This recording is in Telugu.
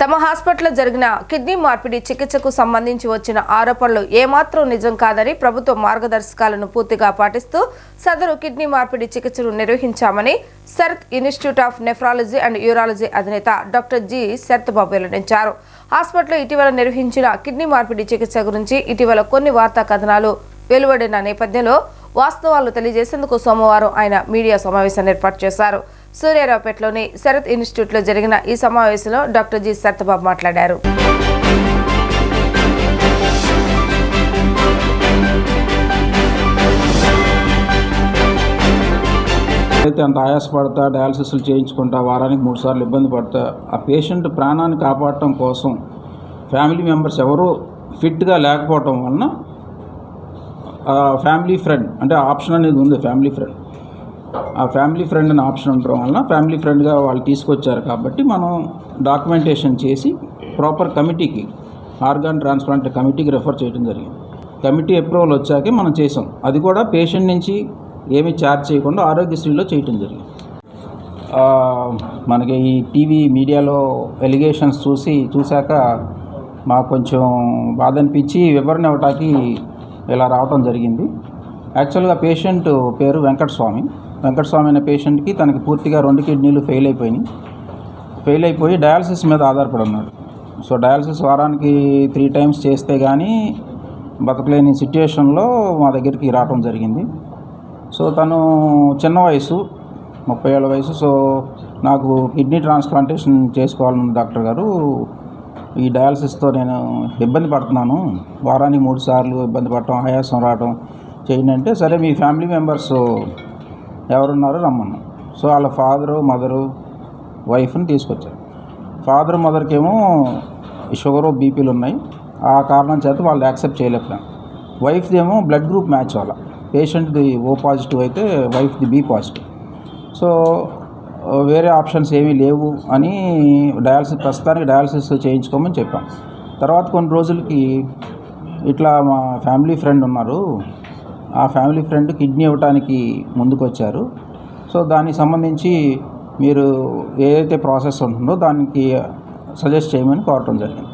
తమ హాస్పిటల్లో జరిగిన కిడ్నీ మార్పిడి చికిత్సకు సంబంధించి వచ్చిన ఆరోపణలు ఏమాత్రం నిజం కాదని ప్రభుత్వ మార్గదర్శకాలను పూర్తిగా పాటిస్తూ సదరు కిడ్నీ మార్పిడి చికిత్సను నిర్వహించామని Sarath institute of nephrology and urology అధినేత డాక్టర్ జి శరత్ బాబు వెల్లడించారు. హాస్పిటల్లో ఇటీవల నిర్వహించిన కిడ్నీ మార్పిడి చికిత్స గురించి ఇటీవల కొన్ని వార్తా కథనాలు వెలువడిన నేపథ్యంలో వాస్తవాలు తెలియజేసేందుకు సోమవారం ఆయన మీడియా సమావేశాన్ని ఏర్పాటు చేశారు. సూర్యారావుపేటలోని శరత్ ఇన్స్టిట్యూట్లో జరిగిన ఈ సమావేశంలో డాక్టర్ జి సత్యబాబు మాట్లాడారు. అయితే అంత ఆయాసపడతా డయాలసిస్లు చేయించుకుంటా వారానికి మూడు సార్లు ఇబ్బంది పడతా ఆ పేషెంట్ ప్రాణాన్ని కాపాడటం కోసం ఫ్యామిలీ మెంబర్స్ ఎవరూ ఫిట్గా లేకపోవటం వలన ఫ్యామిలీ ఫ్రెండ్ అంటే ఆప్షన్ అనేది ఉంది ఫ్యామిలీ ఫ్రెండ్. ఆ ఫ్యామిలీ ఫ్రెండ్ అనే ఆప్షన్ ఉండడం వలన ఫ్యామిలీ ఫ్రెండ్గా వాళ్ళు తీసుకొచ్చారు కాబట్టి మనం డాక్యుమెంటేషన్ చేసి ప్రాపర్ కమిటీకి ఆర్గాన్ ట్రాన్స్ప్లాంట్ కమిటీకి రెఫర్ చేయడం జరిగింది. కమిటీ అప్రూవల్ వచ్చాకే మనం చేసాం. అది కూడా పేషెంట్ నుంచి ఏమీ ఛార్జ్ చేయకుండా ఆరోగ్యశ్రీలో చేయటం జరిగింది. మనకి ఈ టీవీ మీడియాలో ఎలిగేషన్స్ చూసి చూశాక మాకు కొంచెం బాధ అనిపించి వివరణ ఇవ్వటానికి ఇలా రావటం జరిగింది. యాక్చువల్గా పేషెంట్ పేరు వెంకటస్వామి. వెంకటస్వామి అనే పేషెంట్కి తనకి పూర్తిగా రెండు కిడ్నీలు ఫెయిల్ అయిపోయినాయి. ఫెయిల్ అయిపోయి డయాలసిస్ మీద ఆధారపడి ఉన్నాడు. సో డయాలసిస్ వారానికి త్రీ టైమ్స్ చేస్తే కానీ బతకలేని సిచ్యుయేషన్లో మా దగ్గరికి రావటం జరిగింది. సో తను చిన్న వయసు ముప్పై ఏళ్ళ వయసు. సో నాకు కిడ్నీ ట్రాన్స్ప్లాంటేషన్ చేసుకోవాలని డాక్టర్ గారు ఈ డయాలసిస్తో నేను ఇబ్బంది పడుతున్నాను. వారానికి మూడు సార్లు ఇబ్బంది పడటం ఆయాసం రావటం చేయండి అంటే సరే మీ ఫ్యామిలీ మెంబర్స్ ఎవరున్నారో రమ్మన్నాం సో వాళ్ళ ఫాదరు మదరు వైఫ్ని తీసుకొచ్చారు. ఫాదర్ మదర్కి ఏమో షుగరు బీపీలు ఉన్నాయి. ఆ కారణం చేత వాళ్ళు యాక్సెప్ట్ చేయలేకపోయాం వైఫ్ది ఏమో బ్లడ్ గ్రూప్ మ్యాచ్ వాళ్ళ పేషెంట్ది ఓ పాజిటివ్ అయితే వైఫ్ది బి పాజిటివ్. సో వేరే ఆప్షన్స్ ఏమీ లేవు అని డయాలసిస్ ప్రస్తుతానికి డయాలసిస్ చేయించుకోమని చెప్పాం. తర్వాత కొన్ని రోజులకి ఇట్లా మా ఫ్యామిలీ ఫ్రెండ్ ఉన్నారు. ఆ ఫ్యామిలీ ఫ్రెండ్ కిడ్నీ ఇవ్వటానికి ముందుకొచ్చారు. సో దానికి సంబంధించి మీరు ఏదైతే ప్రాసెస్ ఉంటుందో దానికి సజెస్ట్ చేయమని కోరటం జరిగింది.